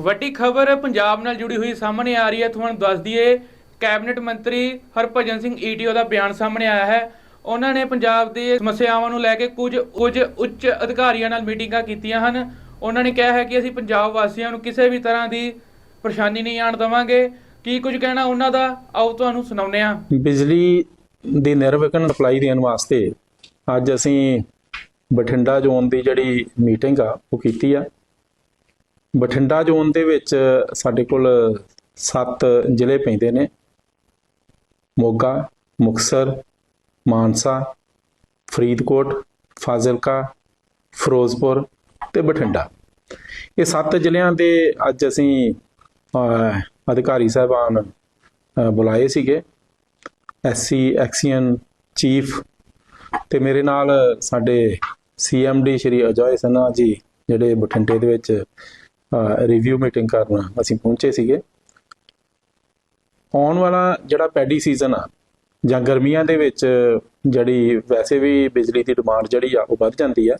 ਵੱਡੀ ਖਬਰ ਪੰਜਾਬ ਨਾਲ ਜੁੜੀ ਹੋਈ ਸਾਹਮਣੇ ਆ ਰਹੀ ਹੈ। ਤੁਹਾਨੂੰ ਦੱਸ ਦਈਏ, ਕੈਬਨਿਟ ਮੰਤਰੀ ਹਰਭਜਨ ਸਿੰਘ ਈਟੀਓ ਦਾ ਬਿਆਨ ਸਾਹਮਣੇ ਆਇਆ ਹੈ। ਉਹਨਾਂ ਨੇ ਪੰਜਾਬ ਦੇ ਸਮੱਸਿਆਵਾਂ ਨੂੰ ਲੈ ਕੇ ਕੁਝ ਕੁਝ ਉੱਚ ਅਧਿਕਾਰੀਆਂ ਨਾਲ ਮੀਟਿੰਗਾਂ ਕੀਤੀਆਂ ਹਨ। ਉਹਨਾਂ ਨੇ ਕਿਹਾ ਹੈ ਕਿ ਅਸੀਂ ਪੰਜਾਬ ਵਾਸੀਆਂ ਨੂੰ ਕਿਸੇ ਵੀ ਤਰ੍ਹਾਂ ਦੀ ਪਰੇਸ਼ਾਨੀ ਨਹੀਂ ਆਣ ਦੇਵਾਂਗੇ। ਕੀ ਕੁਝ ਕਹਿਣਾ ਉਹਨਾਂ ਦਾ? ਆਓ ਤੁਹਾਨੂੰ ਸੁਣਾਉਂਦੇ ਹਾਂ। ਬਿਜਲੀ ਦੀ ਨਿਰਵਿਘਨ ਸਪਲਾਈ ਦੇਣ ਵਾਸਤੇ ਅੱਜ ਅਸੀਂ ਬਠਿੰਡਾ ਜ਼ੋਨ ਦੀ ਜਿਹੜੀ ਮੀਟਿੰਗ ਆ, ਉਹ ਕੀਤੀ ਆ। ਬਠਿੰਡਾ ਜ਼ੋਨ ਦੇ ਵਿੱਚ ਸਾਡੇ ਕੋਲ 7 ਜ਼ਿਲ੍ਹੇ ਪੈਂਦੇ ਨੇ। ਮੋਗਾ, ਮੁਕਸਰ, ਮਾਨਸਾ, ਫਰੀਦਕੋਟ, ਫਾਜ਼ਿਲਕਾ, ਫਿਰੋਜ਼ਪੁਰ ਤੇ ਬਠਿੰਡਾ। ਇਹ ਸੱਤ ਜ਼ਿਲ੍ਹਿਆਂ ਦੇ ਅੱਜ ਅਸੀਂ ਅਧਿਕਾਰੀ ਸਾਹਿਬਾਨ ਬੁਲਾਏ ਸੀਗੇ। ਐਸਸੀ ਐਕਸੀਅਨ ਚੀਫ ਤੇ ਮੇਰੇ ਨਾਲ ਸਾਡੇ ਸੀਐਮਡੀ ਸ਼੍ਰੀ ਅਜੋਏ ਸਨਾ ਜੀ, ਜਿਹੜੇ ਬਠਿੰਡੇ ਦੇ ਵਿੱਚ ਰਿਵਿਊ ਮੀਟਿੰਗ ਕਰਨ ਅਸੀਂ ਪਹੁੰਚੇ ਸੀਗੇ। ਆਉਣ ਵਾਲਾ ਜਿਹੜਾ ਪੈਡੀ ਸੀਜ਼ਨ ਆ, ਜਾਂ ਗਰਮੀਆਂ ਦੇ ਵਿੱਚ ਜਿਹੜੀ ਵੈਸੇ ਵੀ ਬਿਜਲੀ ਦੀ ਡਿਮਾਂਡ ਜਿਹੜੀ ਆ, ਉਹ ਵੱਧ ਜਾਂਦੀ ਆ।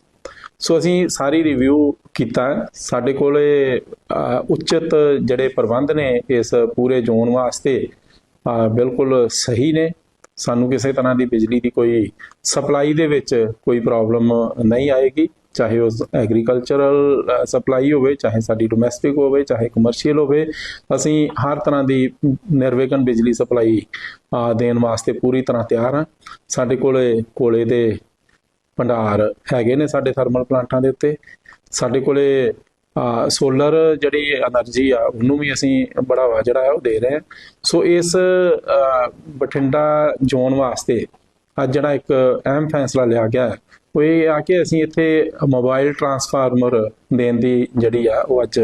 ਸੋ ਅਸੀਂ ਸਾਰੀ ਰਿਵਿਊ ਕੀਤਾ। ਸਾਡੇ ਕੋਲੇ ਉਚਿਤ ਜਿਹੜੇ ਪ੍ਰਬੰਧ ਨੇ ਇਸ ਪੂਰੇ ਜ਼ੋਨ ਵਾਸਤੇ ਬਿਲਕੁਲ ਸਹੀ ਨੇ। ਸਾਨੂੰ ਕਿਸੇ ਤਰ੍ਹਾਂ ਦੀ ਬਿਜਲੀ ਦੀ ਕੋਈ ਸਪਲਾਈ ਦੇ ਵਿੱਚ ਕੋਈ ਪ੍ਰੋਬਲਮ ਨਹੀਂ ਆਏਗੀ। ਚਾਹੇ ਉਹ ਐਗਰੀਕਲਚਰਲ ਸਪਲਾਈ ਹੋਵੇ, ਚਾਹੇ ਸਾਡੀ ਡੋਮੈਸਟਿਕ ਹੋਵੇ, ਚਾਹੇ ਕਮਰਸ਼ੀਅਲ ਹੋਵੇ, ਅਸੀਂ ਹਰ ਤਰ੍ਹਾਂ ਦੀ ਨਿਰਵਿਘਨ ਬਿਜਲੀ ਸਪਲਾਈ ਦੇਣ ਵਾਸਤੇ ਪੂਰੀ ਤਰ੍ਹਾਂ ਤਿਆਰ ਹਾਂ। ਸਾਡੇ ਕੋਲੇ ਕੋਲੇ ਦੇ ਭੰਡਾਰ ਹੈਗੇ ਨੇ ਸਾਡੇ ਥਰਮਲ ਪਲਾਂਟਾਂ ਦੇ ਉੱਤੇ। ਸਾਡੇ ਕੋਲੇ ਸੋਲਰ ਜਿਹੜੀ એનર્ਜੀ ਆ, ਉਹਨੂੰ ਵੀ ਅਸੀਂ ਬੜਾਵਾ ਜਿਹੜਾ ਹੈ ਉਹ ਦੇ ਰਹੇ ਹਾਂ। ਸੋ ਇਸ ਬਠਿੰਡਾ ਜ਼ੋਨ ਵਾਸਤੇ ਅੱਜ ਜਿਹੜਾ ਇੱਕ ਅਹਿਮ ਫੈਸਲਾ ਲਿਆ ਗਿਆ ਹੈ ਉਹ ਇਹ ਆ ਕਿ ਅਸੀਂ ਇੱਥੇ ਮੋਬਾਈਲ ਟਰਾਂਸਫਾਰਮਰ ਦੇਣ ਦੀ ਜਿਹੜੀ ਆ ਉਹ ਅੱਜ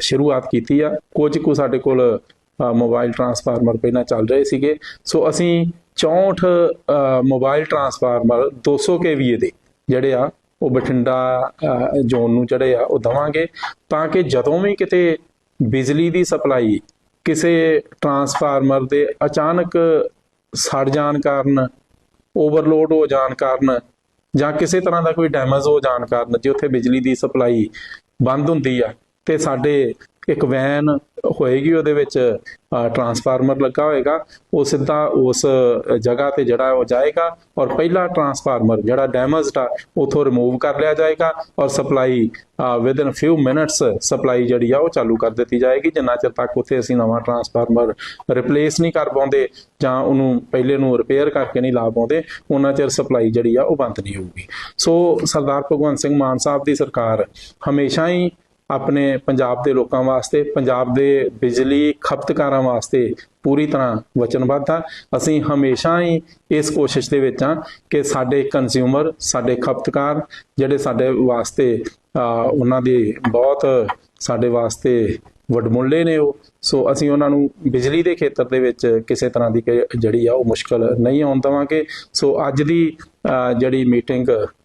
ਸ਼ੁਰੂਆਤ ਕੀਤੀ ਆ। ਕੁਝ ਕੁ ਸਾਡੇ ਕੋਲ ਅ, ਮੋਬਾਈਲ ਟਰਾਂਸਫਾਰਮਰ ਪਹਿਲਾਂ ਚੱਲ ਰਹੇ ਸੀਗੇ। ਸੋ ਅਸੀਂ 64 ਅ, ਮੋਬਾਈਲ ਟਰਾਂਸਫਾਰਮਰ 200 ਕੇਵੀਏ ਦੇ ਜਿਹੜੇ ਆ ਉਹ ਬਠਿੰਡਾ ਜ਼ੋਨ ਨੂੰ ਜਿਹੜੇ ਆ ਉਹ ਦਵਾਂਗੇ ਤਾਂ ਕਿ ਜਦੋਂ ਵੀ ਕਿਤੇ ਬਿਜਲੀ ਦੀ ਸਪਲਾਈ ਕਿਸੇ ਟਰਾਂਸਫਾਰਮਰ ਦੇ ਅਚਾਨਕ ਸੜ ਜਾਣ ਕਾਰਨ ਓਵਰਲੋਡ ਹੋ ਜਾਣ ਕਾਰਨ ਜਾਂ ਕਿਸੇ ਤਰ੍ਹਾਂ ਦਾ ਕੋਈ ਡੈਮੇਜ ਹੋ ਜਾਣ ਕਾਰਨ ਜੇ ਉੱਥੇ ਬਿਜਲੀ ਦੀ ਸਪਲਾਈ ਬੰਦ ਹੁੰਦੀ ਆ ਤੇ ਸਾਡੇ ਇੱਕ ਵੈਨ ਹੋਏਗੀ ਉਹਦੇ ਵਿੱਚ ਟਰਾਂਸਫਾਰਮਰ ਲੱਗਾ ਹੋਏਗਾ, ਉਹ ਸਿੱਧਾ ਉਸ ਜਗ੍ਹਾ ਤੇ ਜਿਹੜਾ ਉਹ ਜਾਏਗਾ ਔਰ ਪਹਿਲਾ ਟਰਾਂਸਫਾਰਮਰ ਜਿਹੜਾ ਡੈਮੇਜਡ ਆ, ਉਥੋਂ ਰਿਮੂਵ ਕਰ ਲਿਆ ਜਾਏਗਾ ਔਰ supply within few minutes supply ਜਿਹੜੀ ਆ ਉਹ ਚਾਲੂ ਕਰ ਦਿੱਤੀ ਜਾਏਗੀ। ਜਿੰਨਾ ਚਿਰ ਤੱਕ ਉੱਥੇ ਅਸੀਂ ਨਵਾਂ ਟਰਾਂਸਫਾਰਮਰ ਰਿਪਲੇਸ ਨਹੀਂ ਕਰ ਪਾਉਂਦੇ ਜਾਂ ਉਹਨੂੰ ਪਹਿਲੇ ਨੂੰ ਰਿਪੇਅਰ ਕਰਕੇ ਨਹੀਂ ਲਾ ਪਾਉਂਦੇ, ਉਹਨਾਂ ਚਿਰ ਸਪਲਾਈ ਜਿਹੜੀ ਆ ਉਹ ਬੰਦ ਨਹੀਂ ਹੋਊਗੀ। ਸੋ ਸਰਦਾਰ ਭਗਵੰਤ ਸਿੰਘ ਮਾਨ ਸਾਹਿਬ ਦੀ ਸਰਕਾਰ ਹਮੇਸ਼ਾ ਹੀ ਆਪਣੇ ਪੰਜਾਬ ਦੇ ਲੋਕਾਂ ਵਾਸਤੇ, ਪੰਜਾਬ ਦੇ ਬਿਜਲੀ ਖਪਤਕਾਰਾਂ ਵਾਸਤੇ ਪੂਰੀ ਤਰ੍ਹਾਂ ਵਚਨਬੱਧ ਆ। ਅਸੀਂ ਹਮੇਸ਼ਾ ਹੀ ਇਸ ਕੋਸ਼ਿਸ਼ ਦੇ ਵਿੱਚ ਆ ਕਿ ਸਾਡੇ ਕੰਜ਼ਿਊਮਰ ਸਾਡੇ ਖਪਤਕਾਰ ਜਿਹੜੇ ਸਾਡੇ ਵਾਸਤੇ ਉਹਨਾਂ ਦੀ ਬਹੁਤ ਸਾਡੇ ਵਾਸਤੇ ਵਡਮੁੱਲੇ ਨੇ ਉਹ। ਸੋ ਅਸੀਂ ਉਹਨਾਂ ਨੂੰ ਬਿਜਲੀ ਦੇ ਖੇਤਰ ਦੇ ਵਿੱਚ ਕਿਸੇ ਤਰ੍ਹਾਂ ਦੀ ਕੋਈ ਜਿਹੜੀ ਆ, ਉਹ ਮੁਸ਼ਕਲ ਨਹੀਂ ਆਉਣ ਦੇਵਾਂਗੇ। ਸੋ ਅੱਜ ਦੀ ਜਿਹੜੀ ਮੀਟਿੰਗ